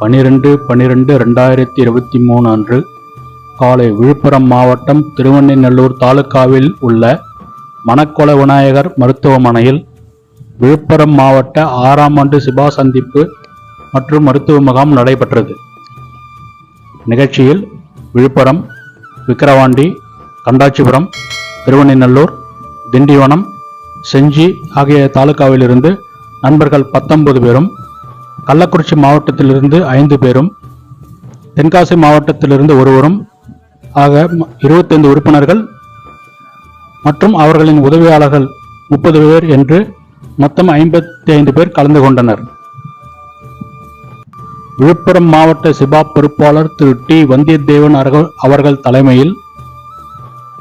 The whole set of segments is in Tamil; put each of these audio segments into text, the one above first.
பனிரெண்டு பன்னிரெண்டு ரெண்டாயிரத்தி இருபத்தி மூணு அன்று காலை விழுப்புரம் மாவட்டம் திருவண்ணைநல்லூர் தாலுகாவில் உள்ள மணக்கொலை விநாயகர் மருத்துவமனையில் விழுப்புரம் மாவட்ட ஆறாம் ஆண்டு சிபா சந்திப்பு மற்றும் மருத்துவ முகாம் நடைபெற்றது. நிகழ்ச்சியில் விழுப்புரம் விக்கிரவாண்டி கண்டாச்சிபுரம் திருவண்ணைநல்லூர் திண்டிவனம் செஞ்சி ஆகிய தாலுகாவிலிருந்து நண்பர்கள் பத்தொன்பது பேரும் கள்ளக்குறிச்சி மாவட்டத்திலிருந்து ஐந்து பேரும் தென்காசி மாவட்டத்திலிருந்து ஒருவரும் ஆக இருபத்தைந்து உறுப்பினர்கள் மற்றும் அவர்களின் உதவியாளர்கள் முப்பது பேர் என்று மொத்தம் ஐம்பத்தி ஐந்து பேர் கலந்து கொண்டனர். விழுப்புரம் மாவட்ட சிபா பொறுப்பாளர் திரு டி. வந்தியத்தேவன் அவர்கள்- அவர்கள் தலைமையில்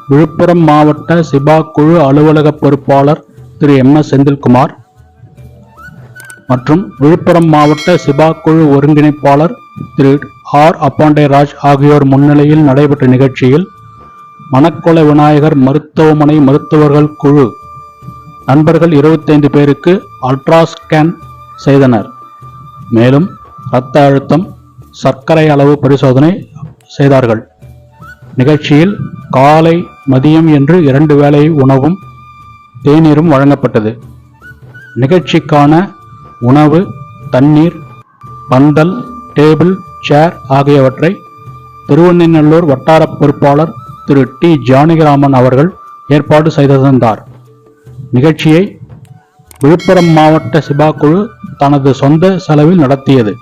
விழுப்புரம் மாவட்ட சிபா குழு அலுவலக பொறுப்பாளர் திரு எம். எஸ். செந்தில்குமார் மற்றும் விழுப்புரம் மாவட்ட சிபா குழு ஒருங்கிணைப்பாளர் திரு ஆர். அப்பாண்டே ராஜ் ஆகியோர் முன்னிலையில் நடைபெற்ற நிகழ்ச்சியில் மணக்கொள விநாயகர் மருத்துவமனை மருத்துவர்கள் குழு நண்பர்கள் 25 பேருக்கு அல்ட்ரா ஸ்கேன் செய்தனர். மேலும் இரத்த அழுத்தம் சர்க்கரை அளவு பரிசோதனை செய்தார்கள். நிகழ்ச்சியில் காலை மதியம் என்று இரண்டு வேளை உணவும் தேநீரும் வழங்கப்பட்டது. நிகழ்ச்சிக்கான உணவு தண்ணீர் பந்தல் டேபிள் சேர் ஆகியவற்றை திருவண்ணநல்லூர் வட்டார பொறுப்பாளர் திரு டி. ஜானகிராமன் அவர்கள் ஏற்பாடு செய்திருந்தார். நிகழ்ச்சியை விழுப்புரம் மாவட்ட சிபா குழு தனது சொந்த செலவில் நடத்தியது.